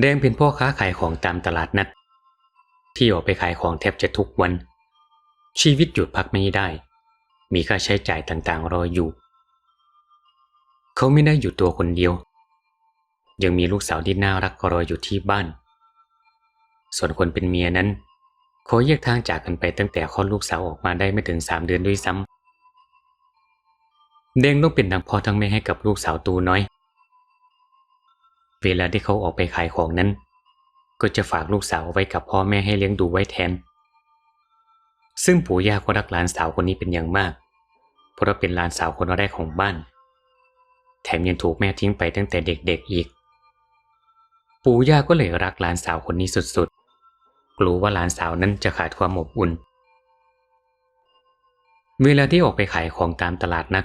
แดงเป็นพ่อค้าขายของตามตลาดนัด ที่ออกไปขายของแทบจะทุกวัน ชีวิตหยุดพักไม่ได้ มีค่าใช้จ่ายต่างๆ รออยู่ เขาไม่ได้อยู่ตัวคนเดียว ยังมีลูกสาวที่น่ารักรออยู่ที่บ้าน ส่วนคนเป็นเมียนั้นเขาแยกทางจากกันไปตั้งแต่คลอดลูกสาวออกมาได้ไม่ถึงสามเดือนด้วยซ้ำแดงต้องเป็นทั้งพ่อทั้งแม่ให้กับลูกสาวตูน้อย เวลาที่เขาออกไปขายของนั้น ก็จะฝากลูกสาวไว้กับพ่อแม่ให้เลี้ยงดูไว้แทน ซึ่งปู่ย่าก็รักหลานสาวคนนี้เป็นอย่างมาก เพราะเป็นหลานสาวคนแรกของบ้าน แถมยังถูกแม่ทิ้งไปตั้งแต่เด็กๆอีก ปู่ย่าก็เลยรักหลานสาวคนนี้สุดๆ กลัวว่าหลานสาวนั้นจะขาดความอบอุ่น เวลาที่ออกไปขายของตามตลาดนัด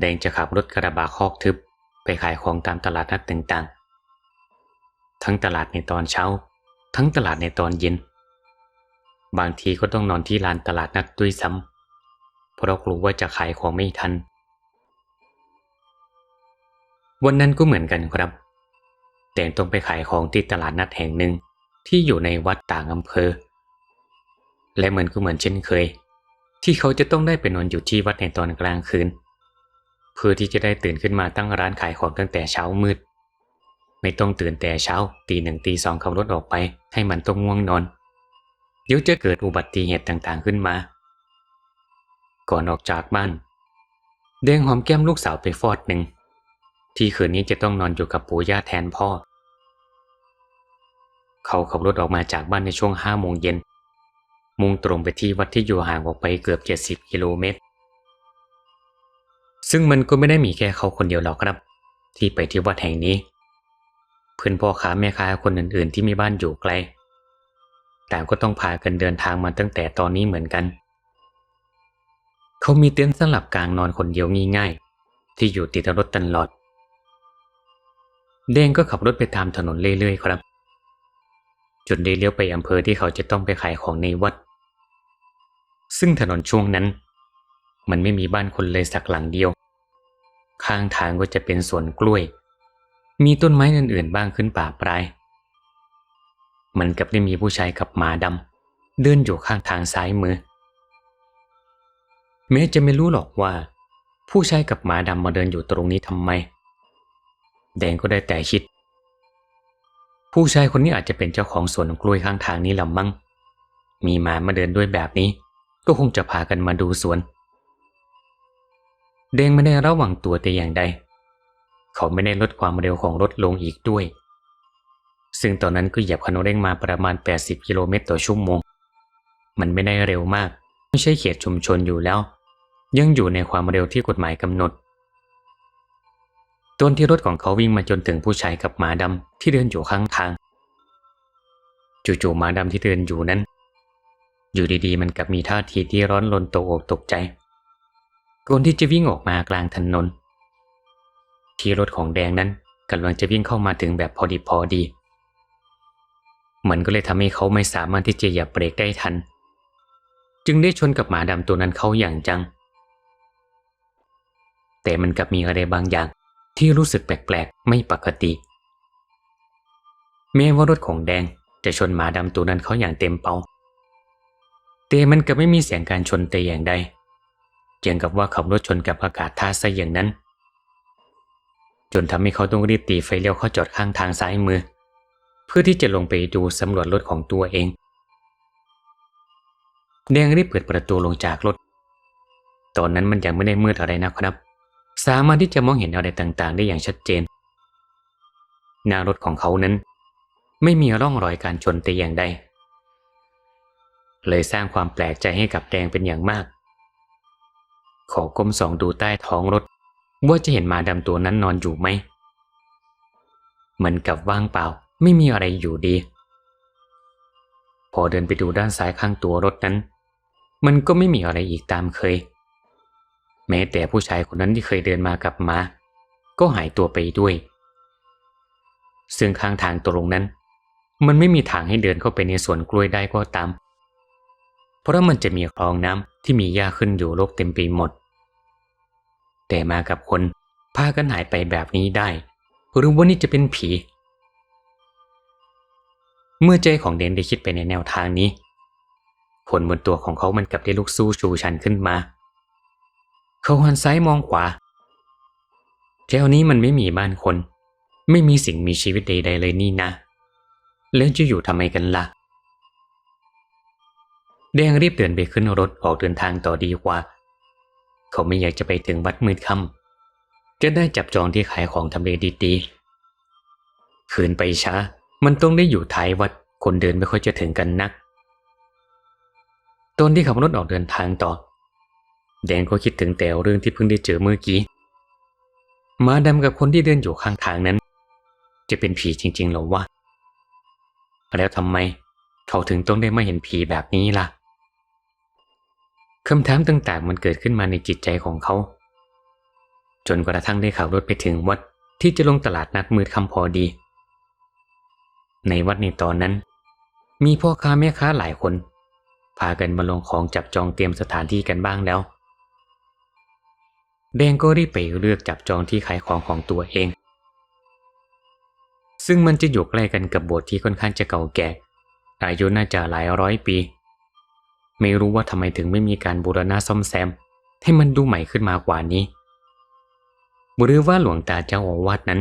แดงจะขับรถกระบะคอกทึบไปขายของตามตลาดนัดต่างๆ ทั้งตลาดในตอนเช้า ทั้งตลาดในตอนเย็น บางทีก็ต้องนอนที่ลานตลาดนัดด้วยซ้ำเพราะกลัวว่าจะขายของไม่ทัน วันนั้นก็เหมือนกันครับ แต่ต้องไปขายของที่ตลาดนัดแห่งหนึ่งที่อยู่ในวัดต่างอำเภอ และเหมือนก็เหมือนเช่นเคย ที่เขาจะต้องได้ไปนอนอยู่ที่วัดในตอนกลางคืนเเพื่อที่จะได้ตื่นขึ้นมาตั้งร้านขายของตั้งแต่เช้ามืด ไม่ต้องตื่นแต่เช้าตีหนึ่งตีสองขับรถออกไป ให้มันต้องง่วงนอน เดี๋ยวจะเกิดอุบัติเหตุต่างๆขึ้นมา ก่อนออกจากบ้านแดงหอมแก้มลูกสาวไปฟอดหนึ่ง ที่คืนนี้จะต้องนอนอยู่กับปู่ย่าแทนพ่อ เขาขับรถออกมาจากบ้านในช่วงห้าโมงเย็น มุ่งตรงไปที่วัดที่อยู่ห่างออกไปเกือบ70กิโลเมตร ซึ่งมันก็ไม่ได้มีแค่เขาคนเดียวหรอกครับ ที่ไปที่วัดแห่งนี้ เพื่อนพ่อค้าแม่ค้าคนอื่นๆ ที่มีบ้านอยู่ไกลแต่ก็ต้องพากันเดินทางมาตั้งแต่ตอนนี้เหมือนกัน เขามีเต็นท์สำหรับกลางนอนคนเดียวง่ายๆ ที่อยู่ติดรถตลอดแดงก็ขับรถไปตามถนนเรื่อยๆครับ จนได้เลี้ยวไปอำเภอที่เขาจะต้องไปขายของในวัด ซึ่งถนนช่วงนั้น มันไม่มีบ้านคนเลยสักหลังเดียว ข้างทางก็จะเป็นสวนกล้วย มีต้นไม้อื่นๆบ้างขึ้นป่าปลาย มันกับได้มีผู้ชายกับหมาดำเดินอยู่ข้างทางซ้ายมือแม้จะไม่รู้หรอกว่า ผู้ชายกับหมาดำมาเดินอยู่ตรงนี้ทำไม แดงก็ได้แต่คิด ผู้ชายคนนี้อาจจะเป็นเจ้าของสวนกล้วยข้างทางนี้ละมั้งมีหมามาเดินด้วยแบบนี้ ก็คงจะพากันมาดูสวน แดงไม่ได้ระวังตัวแต่อย่างใด เขาไม่ได้ลดความเร็วของรถลงอีกด้วย ซึ่งตอนนั้นก็เหยียบคันเร่งมาประมาณ 80 กิโลเมตรต่อชั่วโมง มันไม่ได้เร็วมาก ไม่ใช่เขตชุมชนอยู่แล้ว ยังอยู่ในความเร็วที่กฎหมายกำหนดตอนที่รถของเขาวิ่งมาจนถึงผู้ชายกับหมาดำที่เดินอยู่ข้างทาง จู่ๆหมาดำที่เดินอยู่นั้น อยู่ดีๆ มันกลับมีท่าทีที่ร้อนรนตกอกตกใจ ก่อนที่จะวิ่งออกมากลางถนน ที่รถของแดงนั้นกำลังจะวิ่งเข้ามาถึงแบบพอดีพอดี มันก็เลยทำให้เขาไม่สามารถที่จะเหยียบเบรกได้ทัน จึงได้ชนกับหมาดำตัวนั้นเข้าอย่างจัง แต่มันกลับมีอะไรบางอย่างที่รู้สึกแปลกๆ ไม่ปกติ แม้ว่ารถของแดงจะชนหมาดำตัวนั้นเขาอย่างเต็มเป่าแต่มันก็ไม่มีเสียงการชนแต่อย่างใด เกี่ยงกับว่าขับรถชนกับอากาศท่าซะอย่างนั้น จนทำให้เขาต้องรีบตีไฟเลี้ยวเข้าจอดข้างทางซ้ายมือ เพื่อที่จะลงไปดูสำรวจรถของตัวเองแดงรีบเปิดประตูลงจากรถ ตอนนั้นมันยังไม่ได้มืดอะไรนะครับ สามารถที่จะมองเห็นอะไรต่างๆ ได้อย่างชัดเจน หน้ารถของเขานั้น ไม่มีร่องรอยการชนแต่อย่างใดเลยสร้างความแปลกใจให้กับแดงเป็นอย่างมาก ขอก้มส่องดูใต้ท้องรถ ว่าจะเห็นหมาดำตัวนั้นนอนอยู่ไหม เหมือนกับว่างเปล่าไม่มีอะไรอยู่ดี พอเดินไปดูด้านซ้ายข้างตัวรถนั้น มันก็ไม่มีอะไรอีกตามเคย แม้แต่ผู้ชายคนนั้นที่เคยเดินมากับมา ก็หายตัวไปด้วย ซึ่งข้างทางตรงนั้น มันไม่มีทางให้เดินเข้าไปในสวนกล้วยได้ก็ตาม เพราะมันจะมีคลองน้ำที่มีหญ้าขึ้นอยู่รกเต็มไปหมด แต่มากับคนพากันหายไปแบบนี้ได้ หรือว่านี่จะเป็นผี เมื่อใจของเดนได้คิดไปในแนวทางนี้ผลบนตัวของเขามันกลับได้ลุกสู้ชูชันขึ้นมา เขาหันซ้ายมองขวาแถวนี้มันไม่มีบ้านคน ไม่มีสิ่งมีชีวิตใดๆเลยนี่นะ แล้วจะอยู่ทำไมกันละ่ะ แดงรีบเดินไปขึ้นรถออกเดินทางต่อดีกว่า เขาไม่อยากจะไปถึงวัดมืดค่ำจะได้จับจองที่ขายของทำเลดีๆคืนไปช้า มันต้องได้อยู่ท้ายวัดคนเดินไม่ค่อยจะถึงกันนัก ตอนที่ขับรถออกเดินทางต่อ แดงก็คิดถึงแต่เรื่องที่เพิ่งได้เจอเมื่อกี้หมาดำกับคนที่เดินอยู่ข้างทางนั้น จะเป็นผีจริงๆหรอวะแล้วทำไมเขาถึงต้องได้มาเห็นผีแบบนี้ล่ะ คำถามต่างๆ มันเกิดขึ้นมาในจิตใจของเขา จนกระทั่งได้ขับรถไปถึงวัดที่จะลงตลาดนัดมืดคำพอดี ในวัดในตอนนั้น มีพ่อค้าแม่ค้าหลายคน พากันมาลงของจับจองเตรียมสถานที่กันบ้างแล้ว แดงก็รีบไปเลือกจับจองที่ขายของของตัวเอง ซึ่งมันจะอยู่ใกล้กันกับโบสถ์ที่ค่อนข้างจะเก่าแก่ อายุน่าจะหลายร้อยปี ไม่รู้ว่าทำไมถึงไม่มีการบูรณะซ่อมแซม ให้มันดูใหม่ขึ้นมากว่านี้ หรือว่าหลวงตาเจ้าอาวาสนั้น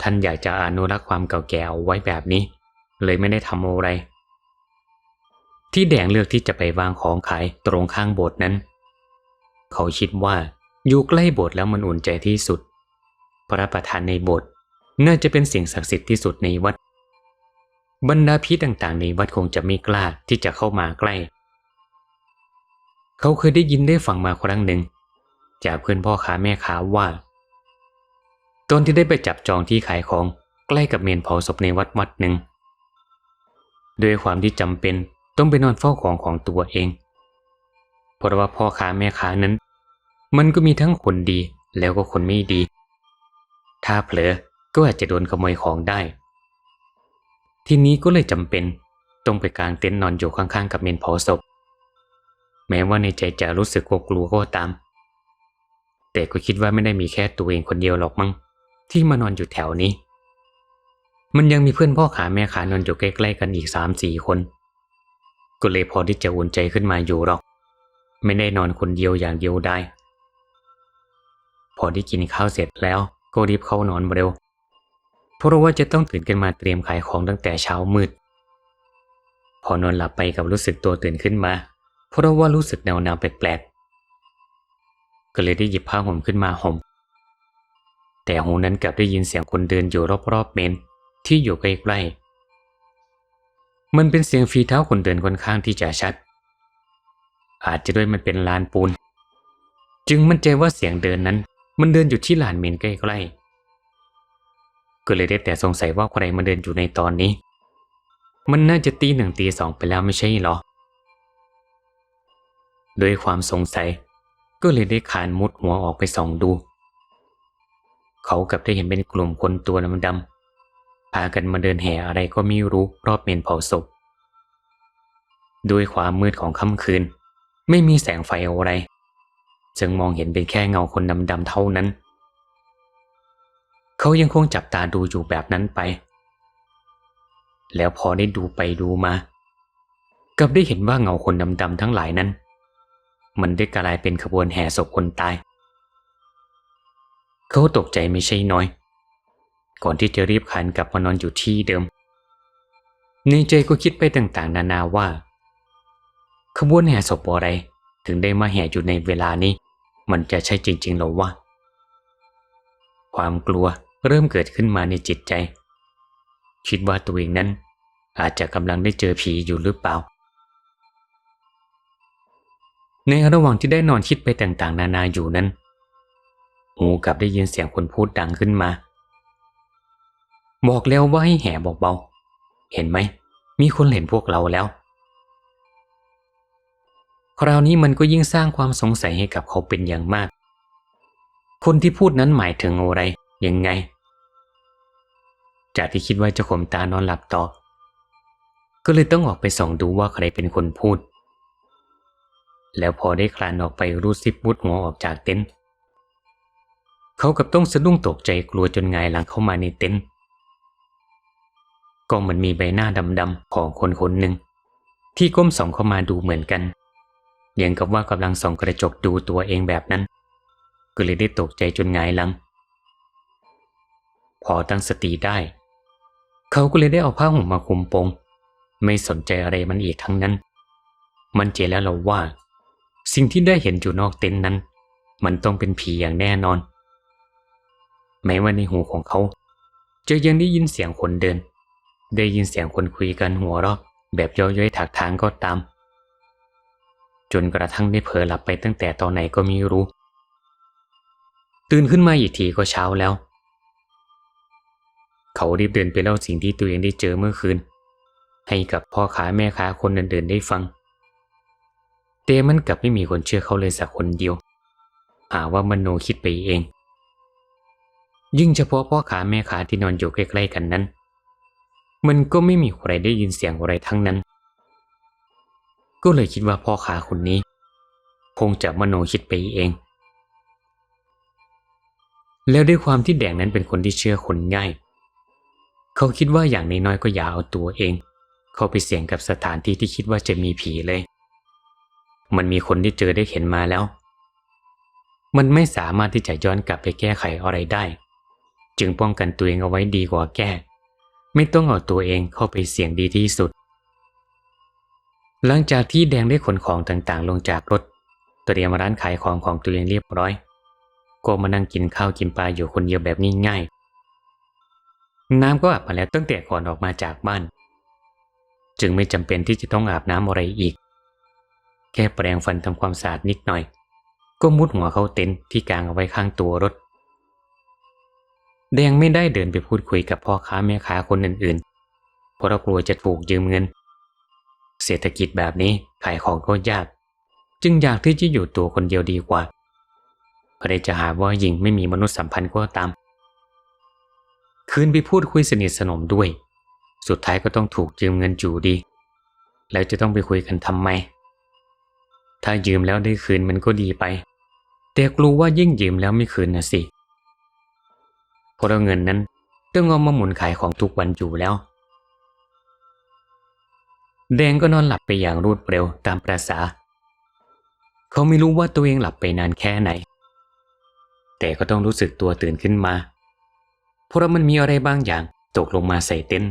ท่านอยากจะอนุรักษ์ความเก่าแก่เอาไว้แบบนี้ เลยไม่ได้ทำอะไร ที่แดงเลือกที่จะไปวางของขายตรงข้างโบสถ์นั้น เขาคิดว่าอยู่ใกล้โบสถ์แล้วมันอุ่นใจที่สุด พระประธานในโบสถ์น่าจะเป็นสิ่งศักดิ์สิทธิ์ที่สุดในวัด บรรดาผีต่างๆ ในวัดคงจะไม่กล้าที่จะเข้ามาใกล้ เขาเคยได้ยินได้ฟังมาครั้งหนึ่ง จากเพื่อนพ่อค้าแม่ค้าว่า ตอนที่ได้ไปจับจองที่ขายของใกล้กับเมนเผาศพในวัดวัดหนึ่งด้วยความที่จำเป็นต้องไปนอนเฝ้าของของตัวเอง เพราะว่าพ่อค้าแม่ค้านั้น มันก็มีทั้งคนดีแล้วก็คนไม่ดี ถ้าเผลอก็อาจจะโดนขโมยของได้ ทีนี้ก็เลยจำเป็นต้องไปกางเต็นท์นอนอยู่ข้างๆกับเมนเผาศพ แม้ว่าในใจจะรู้สึกกลัวก็ตาม แต่ก็คิดว่าไม่ได้มีแค่ตัวเองคนเดียวหรอกมั้งที่มานอนอยู่แถวนี้ มันยังมีเพื่อนพ่อขาแม่ขานอนอยู่ใกล้ๆกันอีกสามสี่คน ก็เลยพอที่จะอุ่นใจขึ้นมาอยู่หรอก ไม่ได้นอนคนเดียวอย่างเดียวได้ พอได้กินข้าวเสร็จแล้วก็รีบเข้านอนเร็ว เพราะว่าจะต้องตื่นกันมาเตรียมขายของตั้งแต่เช้ามืด พอนอนหลับไปกับรู้สึกตัวตื่นขึ้นมา เพราะว่ารู้สึกหนาวหนาวแปลกๆ ก็เลยได้หยิบผ้าห่มขึ้นมาห่ม แต่หูนั้นกลับได้ยินเสียงคนเดินอยู่รอบๆเมนที่อยู่ใกล้ๆ มันเป็นเสียงฝีเท้าคนเดินค่อนข้างที่จะชัด อาจจะด้วยมันเป็นลานปูน จึงมั่นใจว่าเสียงเดินนั้น มันเดินอยู่ที่ลานเมนใกล้ๆ ก็เลยได้แต่สงสัยว่าใครมาเดินอยู่ในตอนนี้ มันน่าจะตีหนึ่งตีสองไปแล้วไม่ใช่หรอ โดยความสงสัย ก็เลยได้ขานมุดหัวออกไปส่องดู เขากับได้เห็นเป็นกลุ่มคนตัวดำๆพากันมาเดินแห่อะไรก็ไม่รู้รอบเมนเผาศพด้วยความมืดของค่ำคืน ไม่มีแสงไฟอะไร จึงมองเห็นเป็นแค่เงาคนดำๆเท่านั้น เขายังคงจับตาดูอยู่แบบนั้นไป แล้วพอได้ดูไปดูมา กับได้เห็นว่าเงาคนดำๆทั้งหลายนั้น มันได้กลายเป็นขบวนแห่ศพคนตาย เขาตกใจไม่ใช่น้อย ก่อนที่จะรีบขันกลับมานอนอยู่ที่เดิม ในใจก็คิดไปต่างๆ นานาว่า ขบวนแห่ศพอะไร ถึงได้มาแห่อยู่ในเวลานี้ มันจะใช่จริงๆหรอวะ ความกลัวเริ่มเกิดขึ้นมาในจิตใจ คิดว่าตัวเองนั้นอาจจะกำลังได้เจอผีอยู่หรือเปล่า ในระหว่างที่ได้นอนคิดไปต่างๆ นานาอยู่นั้นหูกลับได้ยินเสียงคนพูดดังขึ้นมา บอกแล้วว่าให้แห่เบาๆเห็นไหม มีคนเห็นพวกเราแล้ว คราวนี้มันก็ยิ่งสร้างความสงสัยให้กับเขาเป็นอย่างมาก คนที่พูดนั้นหมายถึงอะไร ยังไง จากที่คิดว่าจะข่มตานอนหลับต่อ ก็เลยต้องออกไปส่องดูว่าใครเป็นคนพูด แล้วพอได้คลานออกไปรูดซิปมุดหัวออกจากเต็นท์เขากับต้องสะดุ้งตกใจกลัวจนงายหลังเข้ามาในเต็นท์ก็เหมือนมีใบหน้าดำๆของคนคนหนึ่ง ที่ก้มส่องเข้ามาดูเหมือนกันอย่างกับว่ากำลังส่องกระจกดูตัวเองแบบนั้น ก็เลยได้ตกใจจนงายหลัง พอตั้งสติได้ เขาก็เลยได้เอาผ้าห่มมาคลุมโปง ไม่สนใจอะไรมันอีกทั้งนั้น มันเจแล้วเราว่า สิ่งที่ได้เห็นอยู่นอกเต็นท์นั้น มันต้องเป็นผีอย่างแน่นอน แม้ว่าในหูของเขา จะยังได้ยินเสียงคนเดิน ได้ยินเสียงคนคุยกันหัวเราะแบบย่อยๆถักทางก็ตาม จนกระทั่งได้เผลอหลับไปตั้งแต่ตอนไหนก็ไม่รู้ ตื่นขึ้นมาอีกทีก็เช้าแล้ว เขารีบเดินไปเล่าสิ่งที่ตัวเองได้เจอเมื่อคืน ให้กับพ่อค้าแม่ค้าคนอื่นๆได้ฟัง มันกลับไม่มีคนเชื่อเขาเลยสักคนเดียว หาว่ามโนคิดไปเอง ยิ่งเฉพาะพ่อค้าแม่ค้าที่นอนอยู่ใกล้ๆกันนั้น มันก็ไม่มีใครได้ยินเสียงอะไรทั้งนั้น ก็เลยคิดว่าพ่อค้าคนนี้ คงจะมโนคิดไปเอง แล้วด้วยความที่แดงนั้นเป็นคนที่เชื่อคนง่าย เขาคิดว่าอย่างน้อยๆก็อย่าเอาตัวเอง เข้าไปเสี่ยงกับสถานที่ที่คิดว่าจะมีผีเลย มันมีคนที่เจอได้เห็นมาแล้ว มันไม่สามารถที่จะย้อนกลับไปแก้ไขอะไรได้ จึงป้องกันตัวเองเอาไว้ดีกว่าแก้ ไม่ต้องเอาตัวเองเข้าไปเสี่ยงดีที่สุด หลังจากที่แดงได้ขนของต่างๆ ลงจากรถ เตรียมร้านขายของของตัวเองเรียบร้อย ก็มานั่งกินข้าวกินปลาอยู่คนเดียวแบบง่ายๆน้ำก็อาบมาแล้วตั้งแต่ก่อนออกมาจากบ้าน จึงไม่จำเป็นที่จะต้องอาบน้ำอะไรอีก แค่แปรงฟันทำความสะอาดนิดหน่อย ก็มุดหัวเข้าเต็นท์ที่กางเอาไว้ข้างตัวรถ แดงไม่ได้เดินไปพูดคุยกับพ่อค้าแม่ค้าคนอื่นๆ เพราะเรากลัวจะถูกยืมเงิน เศรษฐกิจแบบนี้ขายของก็ยาก จึงอยากที่จะอยู่ตัวคนเดียวดีกว่าใครจะหาว่าหญิงไม่มีมนุษยสัมพันธ์ก็ตาม คืนไปพูดคุยสนิทสนมด้วย สุดท้ายก็ต้องถูกยืมเงินจูดี แล้วจะต้องไปคุยกันทำไม ถ้ายืมแล้วได้คืนมันก็ดีไป แต่กลัวว่ายิ่งยืมแล้วไม่คืนนะสิเพราะเงินนั้นต้องเอามาหมุนขายของทุกวันอยู่แล้ว แดงก็นอนหลับไปอย่างรวดเร็วตามประษา เขาไม่รู้ว่าตัวเองหลับไปนานแค่ไหน แต่ก็ต้องรู้สึกตัวตื่นขึ้นมา เพราะมันมีอะไรบางอย่างตกลงมาใส่เต็นท์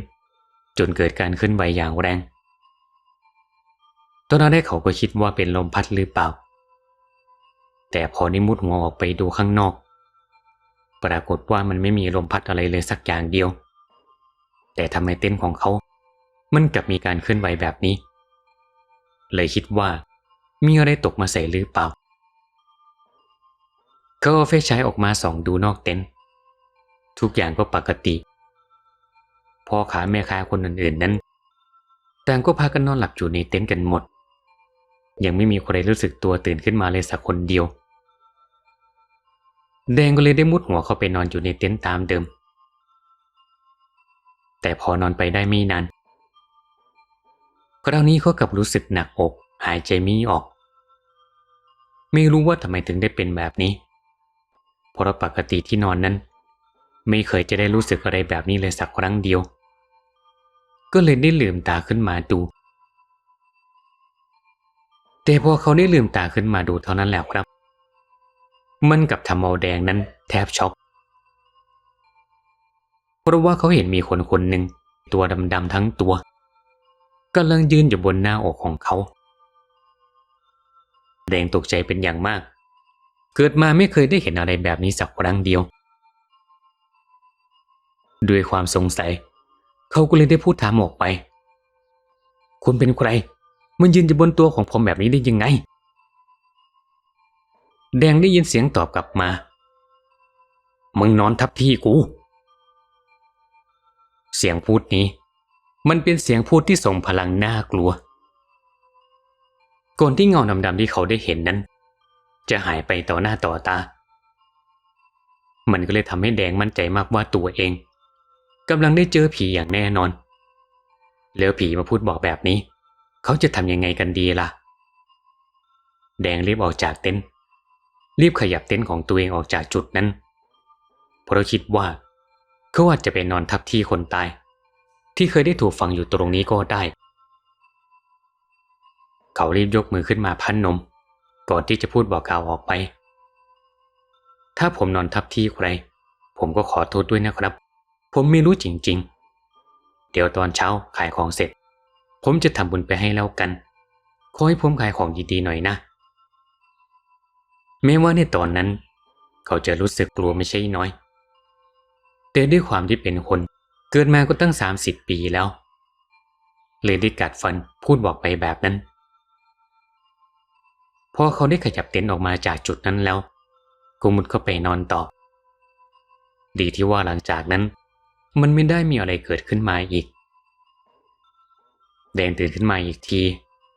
จนเกิดการขึ้นไหวอย่างแรง ตอนนั้นเขาก็คิดว่าเป็นลมพัดหรือเปล่า แต่พอนิมุดหัวออกไปดูข้างนอก ปรากฏว่ามันไม่มีลมพัดอะไรเลยสักอย่างเดียว แต่ทำไมเต็นท์ของเขา มันกลับมีการเคลื่อนไหวแบบนี้ เลยคิดว่า มีอะไรตกมาใส่หรือเปล่า เขาเอาไฟฉายออกมาส่องดูนอกเต็นท์ทุกอย่างก็ปกติพ่อค้าแม่ค้าคนอื่นๆนั้น ต่างก็พากันนอนหลับอยู่ในเต็นท์กันหมด ยังไม่มีใครรู้สึกตัวตื่นขึ้นมาเลยสักคนเดียว แดงก็เลยได้มุดหัวเข้าไปนอนอยู่ในเต็นท์ตามเดิม แต่พอนอนไปได้ไม่นานคราวนี้เขากลับรู้สึกหนักอก หายใจไม่ออก ไม่รู้ว่าทำไมถึงได้เป็นแบบนี้ เพราะปกติที่นอนนั้น ไม่เคยจะได้รู้สึกอะไรแบบนี้เลยสักครั้งเดียว ก็เลยได้ลืมตาขึ้นมาดู แต่พอเขาได้ลืมตาขึ้นมาดูเท่านั้นแหละครับ มันกับทำเอาแดงนั้นแทบช็อก เพราะว่าเขาเห็นมีคนคนหนึ่งตัวดำๆทั้งตัวกำลังยืนอยู่บนหน้าอกของเขา แดงตกใจเป็นอย่างมาก เกิดมาไม่เคยได้เห็นอะไรแบบนี้สักครั้งเดียว ด้วยความสงสัย เขาก็เลยได้พูดถามออกไป คุณเป็นใคร มันยืนอยู่บนตัวของผมแบบนี้ได้ยังไง แดงได้ยินเสียงตอบกลับมา มึงนอนทับที่กู เสียงพูดนี้ มันเป็นเสียงพูดที่ส่งพลังน่ากลัว ก่อนที่เงาดำๆที่เขาได้เห็นนั้น จะหายไปต่อหน้าต่อตา มันก็เลยทำให้แดงมั่นใจมากว่าตัวเองกำลังได้เจอผีอย่างแน่นอน แล้วผีมาพูดบอกแบบนี้ เขาจะทำยังไงกันดีล่ะ แดงรีบออกจากเต็นท์รีบขยับเต็นท์ของตัวเองออกจากจุดนั้น เพราะคิดว่า เขาอาจจะไปนอนทับที่คนตาย ที่เคยได้ถูกฝังอยู่ตรงนี้ก็ได้ เขารีบยกมือขึ้นมาพันนม ก่อนที่จะพูดบอกกล่าวออกไป ถ้าผมนอนทับที่ใคร ผมก็ขอโทษด้วยนะครับ ผมไม่รู้จริง ๆ เดี๋ยวตอนเช้าขายของเสร็จ ผมจะทำบุญไปให้แล้วกัน ขอให้ผมขายของดีๆหน่อยนะ แม้ว่าในตอนนั้น เขาจะรู้สึกกลัวไม่ใช่น้อย แต่ด้วยความที่เป็นคน เกิดมาก็ตั้ง 30 ปีแล้ว เลยได้กัดฟันพูดบอกไปแบบนั้น พอเขาได้ขยับเต็นท์ออกมาจากจุดนั้นแล้วก็มุดเข้าไปนอนต่อ ดีที่ว่าหลังจากนั้น มันไม่ได้มีอะไรเกิดขึ้นมาอีก แดงตื่นขึ้นมาอีกที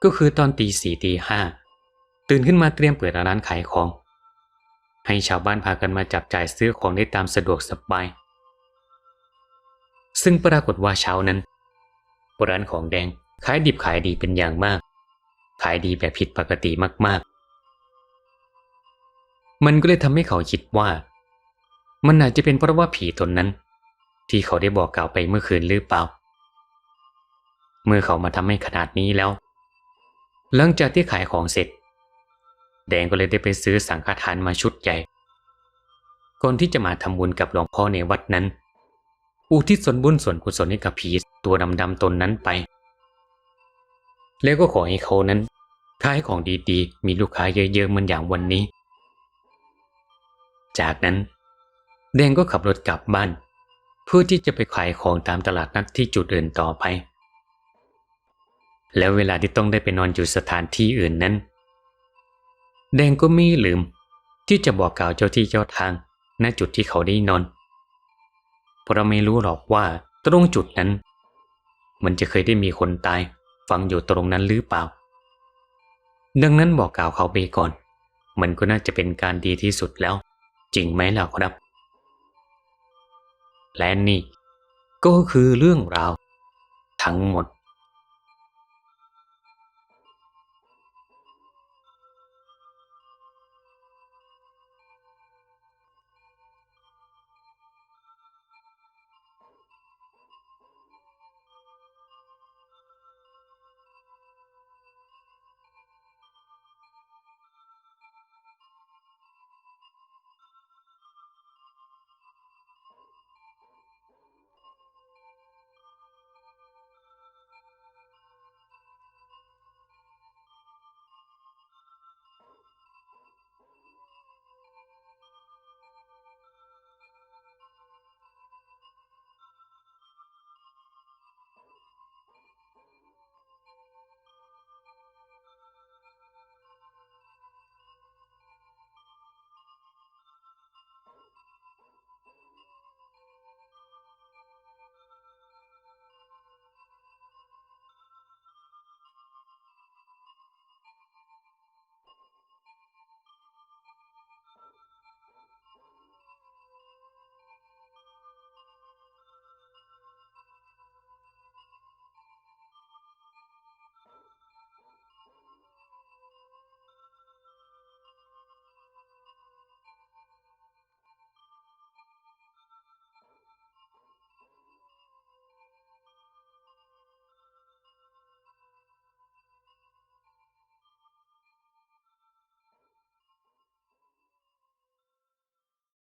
ก็คือตอนตีสี่ตีห้าตื่นขึ้นมาเตรียมเปิดร้านขายของ ให้ชาวบ้านพากันมาจับจ่ายซื้อของได้ตามสะดวกสบาย ซึ่งปรากฏว่าเช้านั้นร้านของแดงขายดิบขายดีเป็นอย่างมาก ขายดีแบบผิดปกติมากๆ มันก็เลยทำให้เขาคิดว่า มันอาจจะเป็นเพราะว่าผีตนนั้น ที่เขาได้บอกกล่าวไปเมื่อคืนหรือเปล่า เมื่อเขามาทำให้ขนาดนี้แล้ว หลังจากที่ขายของเสร็จ แดงก็เลยได้ไปซื้อสังฆทานมาชุดใหญ่ ก่อนที่จะมาทำบุญกับหลวงพ่อในวัดนั้น อุทิศส่วนบุญส่วนกุศลให้กับผีตัวดำๆตนนั้นไป แล้วก็ขอให้เขานั้นขายของดีๆ มีลูกค้าเยอะๆเหมือนอย่างวันนี้ จากนั้น แดงก็ขับรถกลับบ้าน เพื่อที่จะไปขายของตามตลาดนัดที่จุดอื่นต่อไป แล้วเวลาที่ต้องได้ไปนอนอยู่สถานที่อื่นนั้น แดงก็ไม่ลืม ที่จะบอกกล่าวเจ้าที่เจ้าทางณจุดที่เขาได้นอน เพราะไม่รู้หรอกว่าตรงจุดนั้น มันจะเคยได้มีคนตายฝังอยู่ตรงนั้นหรือเปล่า ดังนั้นบอกกล่าวเขาไปก่อน มันก็น่าจะเป็นการดีที่สุดแล้ว จริงไหมล่ะครับ และนี่ ก็คือเรื่องราว ทั้งหมด